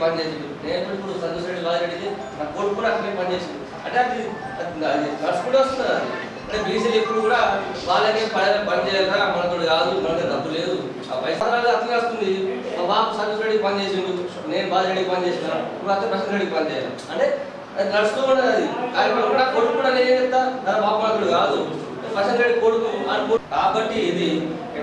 పనిచేసింది నేను ఇప్పుడు సంతోష్ రెడ్డి నా కొడుకు కూడా అక్కడే పనిచేసింది అంటే అది నడుచుకుంటూ వస్తుంది అది. అంటే బీసీలు ఎప్పుడు కూడా వాళ్ళకి పని పని చేయాలా మనకు కాదు మనకు డబ్బు లేదు. ఆ పైసలు అట్లనే వస్తుంది మా బాబు సంతోష్ రెడ్డికి పని చేసిండు నేను బాజిరెడ్డికి పని చేసిన ఇప్పుడు అత్త ప్రసన్నరెడ్డికి పని చేయాలి. అంటే అది నడుస్తూ ఉండదు అది. కానీ కూడా కొడుకు కూడా నేను చెప్తా? నా బాబు మనకుడు కాదు. ప్రసన్నరెడ్డి కొడుకు అని కాబట్టి ఇది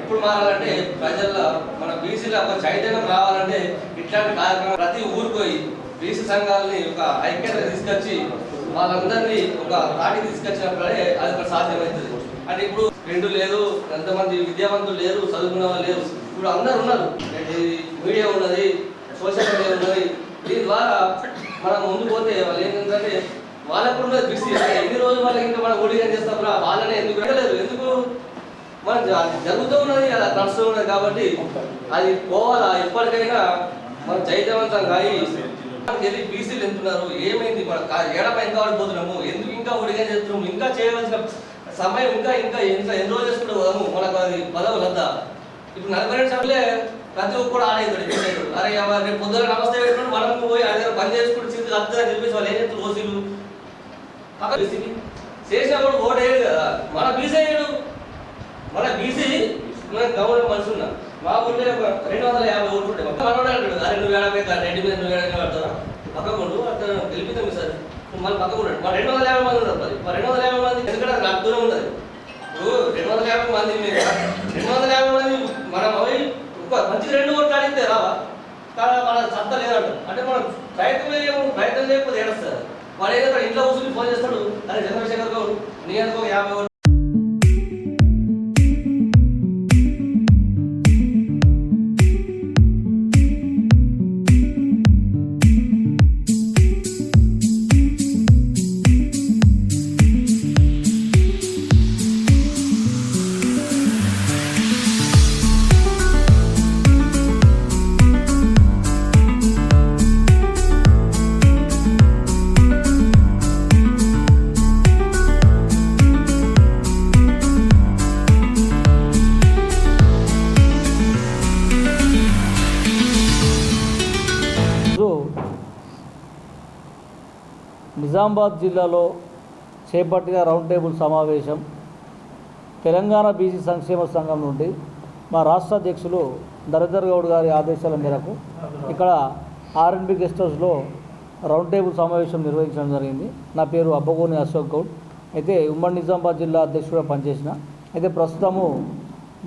ఎప్పుడు మారాలంటే ప్రజల్లో మన బీసీలో ఒక చైతన్యం రావాలంటే ఇట్లాంటి కార్యక్రమం ప్రతి ఊరికి పోయి బీసీ సంఘాలని ఒక ఐక్యత తీసుకొచ్చి వాళ్ళందరినీ ఒక తాటికి తీసుకొచ్చినప్పుడే అది ఒక సాధ్యమవుతుంది. అంటే ఇప్పుడు రెండు లేదు ఎంతమంది విద్యావంతులు లేరు చదువుకున్న వాళ్ళు లేరు ఇప్పుడు అందరు ఉన్నారు. మీడియా ఉన్నది సోషల్ మీడియా ఉన్నది. దీని ద్వారా మనం ముందు పోతే వాళ్ళు ఏంటంటే వాళ్ళకు ఉన్నది బీసీ. ఎన్ని రోజులు వాళ్ళకి ఇంకా మనం ఓడిగా చేస్తాం వాళ్ళనే ఎందుకు ఎందుకు మన అది జరుగుతూ ఉన్నది అలా నడుస్తూ ఉన్నది కాబట్టి అది పోవాలా? ఎప్పటికైనా మనం చైతన్యవంతంగా అయి మనకి బీసీలు ఎంతున్నారు ఏమైంది? మన కా- ఏడపై ఆడిపోతున్నాము? ఎందుకు ఇంకా ఉడిగా చేస్తున్నాము? ఇంకా చేయవలసిన సమయం ఇంకా ఇంకా ఎంత ఎన్ని రోజులు చేసుకుంటూ పోదాము? మనకు అది పదవులు వద్దా ఇప్పుడు నలభై రెండు సభలే ప్రతి ఒక్క కూడా ఆడేది అరే రేపు పొద్దున నమస్తే పెట్టుకుని మనం పోయి అదే దగ్గర పని చేసుకుంటూ చింత అర్థం చెప్పేసి వాళ్ళు ఏం చెప్తారు ఓసీలు? పక్క బీసీకి చేసినప్పుడు ఓటు కదా. మన బీసీ మన బీసీ మన గవర్నమెంట్ మనుషులు ఉన్నా మా ఊళ్ళో ఒక రెండు వందల యాభై ఓట్లు ఉంటాయి పక్క మనోడే అంటాడు అరే నువ్వు ఏడాపై రెండు మీద నువ్వు ఏడాపై పడతారా పక్క కొండు అతను గెలిపితాం సార్ మళ్ళీ పక్క కూడా మా రెండు వందల యాభై మంది ఉన్నారు మరి. మా రెండు వందల యాభై మంది ఎందుకంటే నాకు దూరం ఉన్నది. ఇప్పుడు రెండు వందల యాభై మంది మీద రెండు వందల యాభై మంది మనం పోయి ఒక మంచి రెండు ఓట్లు అడిగితే రావా? కానీ మన సత్తా లేదంట. అంటే మనం ప్రయత్నం చేయము ప్రయత్నం చేయకపోతే ఏడస్తారు వాడు ఏదో ఇంట్లో కూర్చుని ఫోన్ చేస్తాడు అరే చంద్రశేఖర్ గౌడ్ నీ అనుకో యాభై నిజామాబాద్ జిల్లాలో చేపట్టిన రౌండ్ టేబుల్ సమావేశం తెలంగాణ బీసీ సంక్షేమ సంఘం నుండి మా రాష్ట్ర అధ్యక్షులు దరిద్ర గౌడ్ గారి ఆదేశాల మేరకు ఇక్కడ ఆర్ఎన్బి గెస్ట్ హౌస్లో రౌండ్ టేబుల్ సమావేశం నిర్వహించడం జరిగింది. నా పేరు అబ్బగోని అశోక్ గౌడ్. అయితే ఉమ్మడి నిజామాబాద్ జిల్లా అధ్యక్షుడిగా పనిచేసిన అయితే ప్రస్తుతము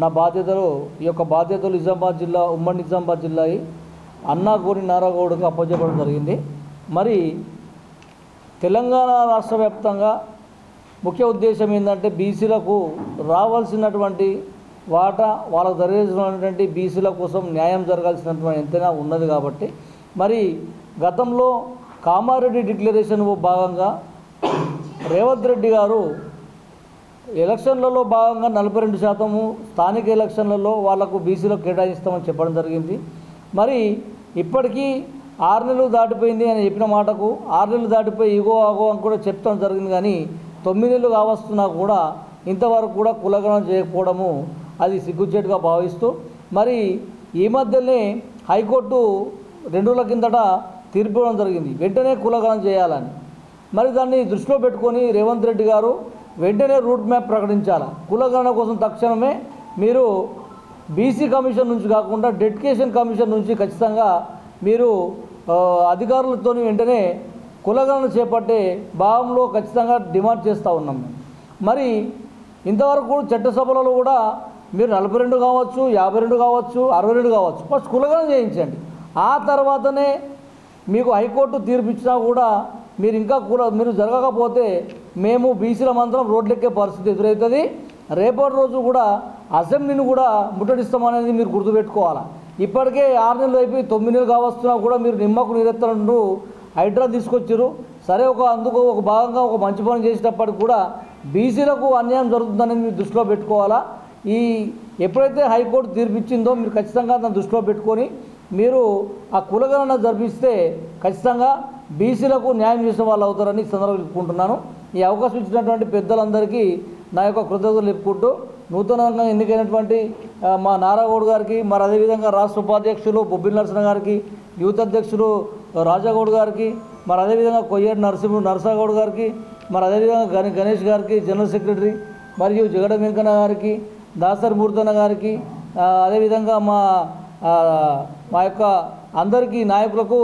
నా బాధ్యతలు ఈ యొక్క బాధ్యతలు నిజామాబాద్ జిల్లా ఉమ్మడి నిజామాబాద్ జిల్లా అన్నా గోని నారాగౌడ్కు అప్పచెప్పడం జరిగింది. మరి తెలంగాణ రాష్ట్ర వ్యాప్తంగా ముఖ్య ఉద్దేశం ఏంటంటే బీసీలకు రావాల్సినటువంటి వాటా వాళ్ళకు జరిగినటువంటి బీసీల కోసం న్యాయం జరగాల్సినటువంటి ఎంతైనా ఉన్నది కాబట్టి మరి గతంలో కామారెడ్డి డిక్లరేషన్ భాగంగా రేవంత్ రెడ్డి గారు ఎలక్షన్లలో భాగంగా నలభై రెండు శాతము స్థానిక ఎలక్షన్లలో వాళ్ళకు బీసీలకు కేటాయిస్తామని చెప్పడం జరిగింది. మరి ఇప్పటికీ ఆరు నెలలు దాటిపోయింది అని చెప్పిన మాటకు ఆరు నెలలు దాటిపోయి ఇగో ఆగో అని కూడా చెప్తాం జరిగింది కానీ తొమ్మిది నెలలు కావస్తున్నా కూడా ఇంతవరకు కూడా కులగణం చేయకపోవడము అది సిగ్గుచేటుగా భావిస్తూ మరి ఈ మధ్యనే హైకోర్టు రెండు రోజుల కిందట తీర్పు ఇవ్వడం జరిగింది. వెంటనే కులగణం చేయాలని. మరి దాన్ని దృష్టిలో పెట్టుకొని రేవంత్ రెడ్డి గారు వెంటనే రూట్ మ్యాప్ ప్రకటించాలి? కులగణన కోసం తక్షణమే మీరు బీసీ కమిషన్ నుంచి కాకుండా డెడికేషన్ కమిషన్ నుంచి ఖచ్చితంగా మీరు అధికారులతో వెంటనే కులగణన చేపట్టే భావంలో ఖచ్చితంగా డిమాండ్ చేస్తూ ఉన్నాం. మరి ఇంతవరకు చట్టసభలలో కూడా మీరు నలభై రెండు కావచ్చు యాభై రెండు కావచ్చు అరవై రెండు కావచ్చు ఫస్ట్ కులగణన చేయించండి. ఆ తర్వాతనే మీకు హైకోర్టు తీర్పు ఇచ్చినా కూడా మీరు ఇంకా కూడా మీరు జరగకపోతే మేము బీసీల మంత్రం రోడ్లెక్కే పరిస్థితి ఎదురవుతుంది రేపటి రోజు కూడా అసెంబ్లీని కూడా ముట్టడిస్తామనేది మీరు గుర్తుపెట్టుకోవాలా? ఇప్పటికే ఆరు నెలలు అయిపోయి తొమ్మిది నెలలు కావస్తున్నా కూడా మీరు నిమ్మకు నీరెత్తనంటూ హైడ్రా తీసుకొచ్చారు సరే ఒక అందుకు ఒక భాగంగా ఒక మంచి పని చేసేటప్పటికి కూడా బీసీలకు అన్యాయం జరుగుతుందని మీరు దృష్టిలో పెట్టుకోవాలా? ఈ ఎప్పుడైతే హైకోర్టు తీర్పిచ్చిందో మీరు ఖచ్చితంగా దాన్ని దృష్టిలో పెట్టుకొని మీరు ఆ కులగణన జరిపిస్తే ఖచ్చితంగా బీసీలకు న్యాయం చేసిన వాళ్ళు అవుతారని ఈ సందర్భంగా చెప్పుకుంటున్నాను. ఈ అవకాశం ఇచ్చినటువంటి పెద్దలందరికీ నా యొక్క కృతజ్ఞతలు చెప్పుకుంటూ నూతనంగా ఎన్నికైనటువంటి మా నారాగౌడ్ గారికి మరి అదేవిధంగా రాష్ట్ర ఉపాధ్యక్షులు బొబ్బిల్ నరసింహ గారికి యూత్ అధ్యక్షులు రాజాగౌడ్ గారికి మరి అదేవిధంగా కొయ్యేటి నరసింహ నరసాగౌడ్ గారికి మరి అదేవిధంగా గణ గణేష్ గారికి జనరల్ సెక్రటరీ మరియు జగడ వెంకన్న గారికి దాసరి మూర్తన్న గారికి అదేవిధంగా మా మా యొక్క అందరికీ నాయకులకు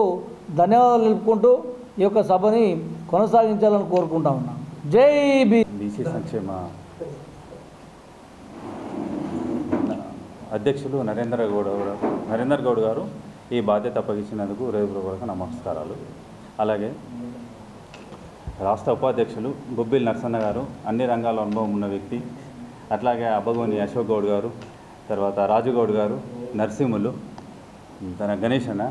ధన్యవాదాలు తెలుపుకుంటూ ఈ యొక్క సభని కొనసాగించాలని కోరుకుంటా ఉన్నాం. జై బీ బీసీ సంక్షేమ అధ్యక్షులు నరేంద్ర గౌడ్ గారు నరేందర్ గౌడ్ గారు ఈ బాధ్యత అప్పగించినందుకు హృదయపూర్వక నమస్కారాలు. అలాగే రాష్ట్ర ఉపాధ్యక్షులు బొబ్బిల్ నరసన్న గారు అన్ని రంగాల అనుభవం ఉన్న వ్యక్తి అట్లాగే అబ్బగోని అశోక్ గౌడ్ గారు తర్వాత రాజుగౌడ్ గారు నరసింహులు తన గణేష్ అన్న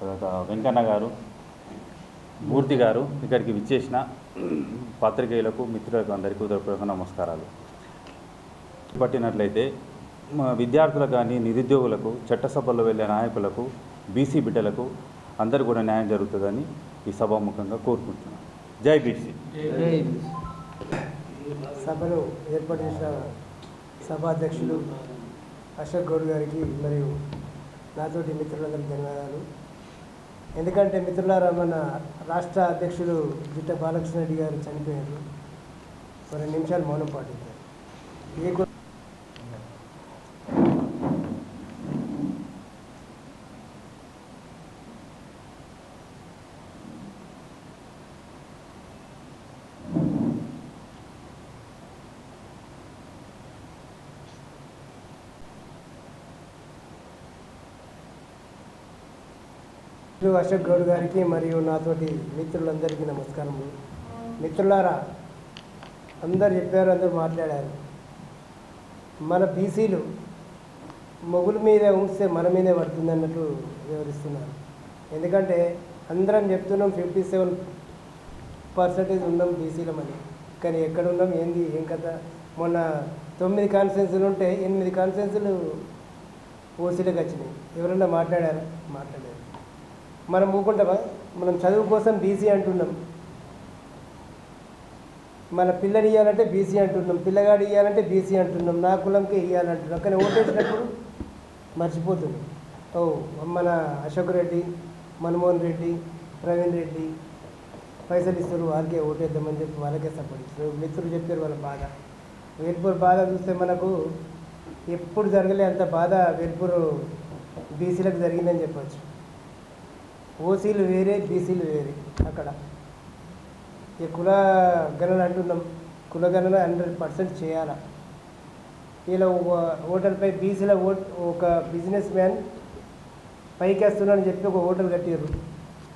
తర్వాత వెంకన్న గారు మూర్తి గారు ఇక్కడికి విచ్చేసిన పాత్రికేయులకు మిత్రులకు అందరికీ హృదయపూర్వక నమస్కారాలు. పట్టినట్లయితే విద్యార్థులకు కానీ నిరుద్యోగులకు చట్టసభల్లో వెళ్ళే నాయకులకు బీసీ బిడ్డలకు అందరూ కూడా న్యాయం జరుగుతుందని ఈ సభాముఖంగా కోరుకుంటున్నాను జై బీసీ. సభలో ఏర్పాటు చేసిన సభాధ్యక్షులు అశోక్ గౌడ్ గారికి మరియు నాతోటి మిత్రులందరికీ ధన్యవాదాలు. ఎందుకంటే మిత్రులారా మన రాష్ట్ర అధ్యక్షులు జిట్ట బాలకృష్ణ రెడ్డి గారు చనిపోయారు. కొన్ని నిమిషాలు మౌనం పాటించారు ఏ అశోక్ గౌడ్ గారికి మరియు నాతోటి మిత్రులందరికీ నమస్కారములు. మిత్రులారా అందరు చెప్పారు అందరు మాట్లాడారు. మన బీసీలు మొగుల మీద ఉంచితే మన మీదే పడుతుంది అన్నట్టు వివరిస్తున్నారు. ఎందుకంటే అందరం చెప్తున్నాం ఫిఫ్టీ సెవెన్ పర్సెంటేజ్ ఉన్నాం బీసీలమని కానీ ఎక్కడ ఉన్నాం ఏంది ఏం కథ? మొన్న తొమ్మిది కాన్ఫరెన్సులు ఉంటే ఎనిమిది కాన్ఫరెన్సులు ఓసీలకు వచ్చినాయి. ఎవరన్నా మాట్లాడారా? మాట్లాడారు మనం ఊకుంటామా మనం చదువు కోసం బీసీ అంటున్నాం. మన పిల్లని ఇవ్వాలంటే బీసీ అంటున్నాం. పిల్లగాడు ఇవ్వాలంటే బీసీ అంటున్నాం. నా కులంకే ఇవ్వాలంటున్నాం కానీ ఓటేసినప్పుడు మర్చిపోతున్నాం ఓ మన అశోక్ రెడ్డి మన్మోహన్ రెడ్డి ప్రవీణ్ రెడ్డి పైసలు ఇస్తారు. వాళ్ళకే ఓటేద్దామని చెప్పి వాళ్ళకే సపోర్ట్ ఇస్తారు. మిత్రులు చెప్పారు వాళ్ళ బాధ. వేల్పూర్ బాధ చూస్తే మనకు ఎప్పుడు జరగలే అంత బాధ వేల్పూర్ బీసీలకు జరిగిందని చెప్పచ్చు. ఓసీలు వేరే బీసీలు వేరే అక్కడ. ఈ కుల గణన అంటున్నాం. కుల గణన హండ్రెడ్ పర్సెంట్ చేయాలా? ఇలా ఓటర్పై బీసీల ఓట్ ఒక బిజినెస్ మ్యాన్ పైకి వస్తున్నాడని చెప్పి ఒక హోటల్ కట్టారు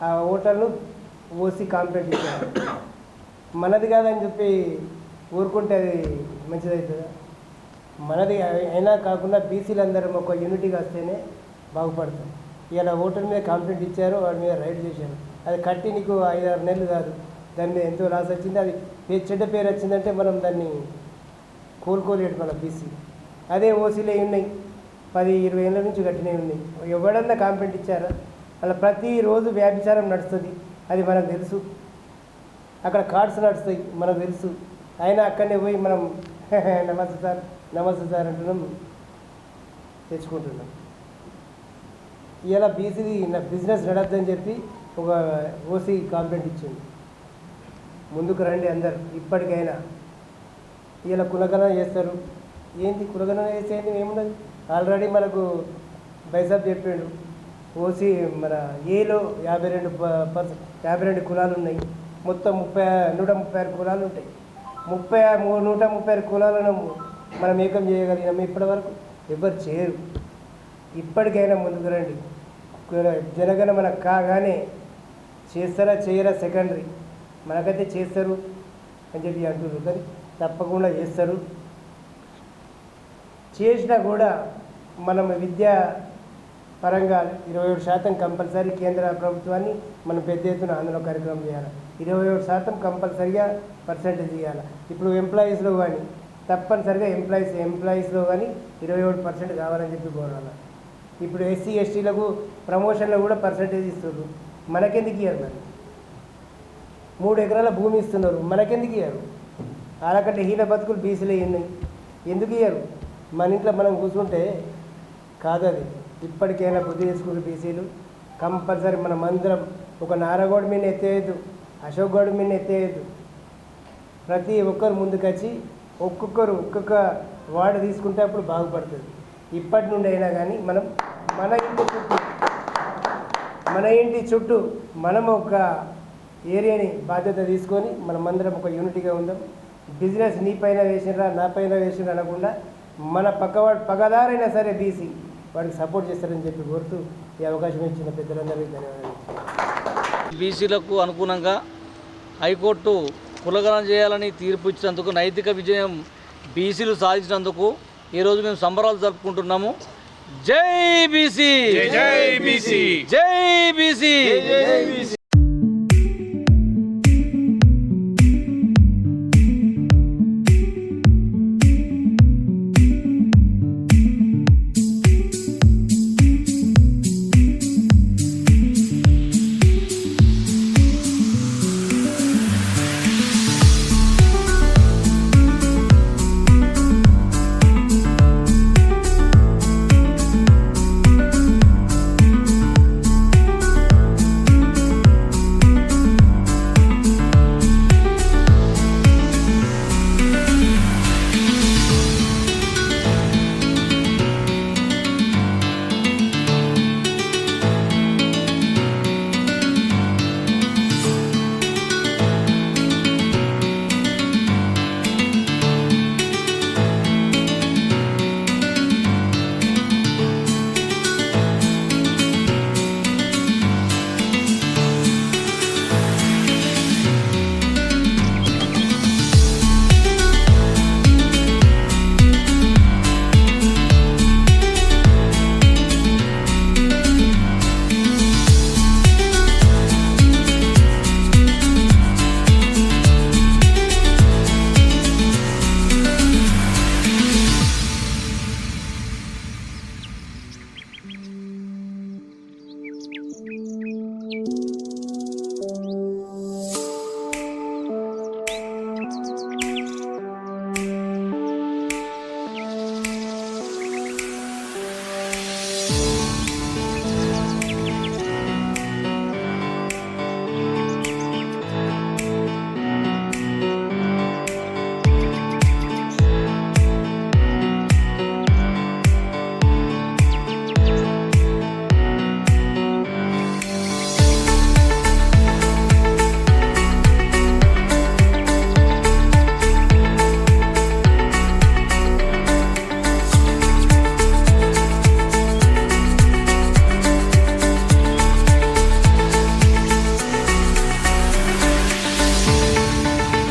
ఆ హోటల్ను ఓసీ కాంప్లైంట్ ఇచ్చారు మనది కాదని చెప్పి ఊరుకుంటే అది మంచిదవుతుందా మనది అయినా కాకుండా బీసీలు అందరం ఒక యూనిటీగా వస్తేనే బాగుపడతాం. ఇలా హోటల్ మీద కంప్లైంట్ ఇచ్చారు వాడి మీద రైడ్ చేశారు. అది కట్టి నీకు ఐదు ఆరు నెలలు కాదు. దాని మీద ఎంతో లాస్ వచ్చింది. అది చెడ్డ పేరు వచ్చిందంటే మనం దాన్ని కోలుకోలేడు మన బీసీ. అదే ఓసీలే ఉన్నాయి. పది ఇరవై ఏళ్ళ నుంచి కట్టినవి ఉన్నాయి. ఎవడన్నా కాంప్లైంట్ ఇచ్చారా? అలా ప్రతిరోజు వ్యాభిచారం నడుస్తుంది. అది మనకు తెలుసు. అక్కడ కార్డ్స్ నడుస్తాయి. మనకు తెలుసు. అయినా అక్కడనే పోయి మనం నమస్తే సార్ నమస్తే సార్ అంటున్నాం. తెచ్చుకుంటున్నాం. ఇలా బీసీది బిజినెస్ నడద్దని చెప్పి ఒక ఓసీ కాంప్లైంట్ ఇచ్చింది. ముందుకు రండి అందరు ఇప్పటికైనా. ఇలా కులగణన చేస్తారు. ఏంటి కులగణన చేసేది ఏమున్నది ఆల్రెడీ మనకు బైసాబ్ చెప్పిండు ఓసీ మన ఏలో యాభై రెండు పర్సెంట్ యాభై రెండు కులాలు ఉన్నాయి. మొత్తం ముప్పై నూట ముప్పై ఆరు కులాలు ఉంటాయి. ముప్పై మూ- నూట ముప్పై ఆరు కులాలను మనం ఏకం చేయగలిగినాం ఇప్పటి వరకు? ఎవరు చేయరు. ఇప్పటికైనా ముందుకు రండి. కుల- జనగణ మనకు కాగానే చేస్తారా చేయరా సెకండరీ. మనకైతే చేస్తారు అని చెప్పి అంటున్నారు కానీ తప్పకుండా చేస్తారు. చేసినా కూడా మనం విద్యా పరంగా ఇరవై ఏడు శాతం కంపల్సరీ కేంద్ర ప్రభుత్వాన్ని మనం పెద్ద ఎత్తున ఆందోళన కార్యక్రమం చేయాలి. ఇరవై ఏడు శాతం కంపల్సరిగా పర్సంటేజ్ ఇవ్వాలి ఇప్పుడు ఎంప్లాయీస్లో కానీ తప్పనిసరిగా ఎంప్లాయీస్ ఎంప్లాయీస్లో కానీ ఇరవై ఏడు పర్సెంట్ కావాలని చెప్పి కోరాలి. ఇప్పుడు ఎస్సీ ఎస్టీలకు ప్రమోషన్లో కూడా పర్సెంటేజ్ ఇస్తున్నారు మనకెందుకు ఇయ్యారు మరి? మూడు ఎకరాల భూమి ఇస్తున్నారు. మనకెందుకు ఇయ్యారు? వాళ్ళకంటే హీన బతుకులు బీసీలు ఉన్నాయి ఎందుకు ఇయ్యారు? మన ఇంట్లో మనం కూర్చుంటే కాదు అది. ఇప్పటికైనా బుద్ధి చేసుకుంటారు బీసీలు. కంపల్సరీ మనం అందరం ఒక నారగోడ మీద ఎత్తేయద్దు. అశోక్ గౌడ్ మీద ఎత్తేయద్దు. ప్రతి ఒక్కరు ముందుకొచ్చి ఒక్కొక్కరు ఒక్కొక్క వార్డు తీసుకుంటే అప్పుడు బాగుపడుతుంది. ఇప్పటి నుండి అయినా కానీ మనం మన ఇంటి చుట్టూ మన ఇంటి చుట్టూ మనం ఒక ఏరియాని బాధ్యత తీసుకొని మనమందరం ఒక యూనిటీగా ఉందాం. బిజినెస్ నీ పైన వేసినరా నా పైన వేసినరా అనకుండా మన పక్కవాడు పగదారైనా సరే బీసీ వాడికి సపోర్ట్ చేస్తారని చెప్పి కోరుతూ ఈ అవకాశం ఇచ్చిన పెద్దలందరికీ ధన్యవాదాలు. బీసీలకు అనుగుణంగా హైకోర్టు కులగలం చేయాలని తీర్పు ఇచ్చినందుకు నైతిక విజయం బీసీలు సాధించినందుకు ఈరోజు మేము సంబరాలు జరుపుకుంటున్నాము. జై బీసీ. జై బీసీ. జై బీసీ.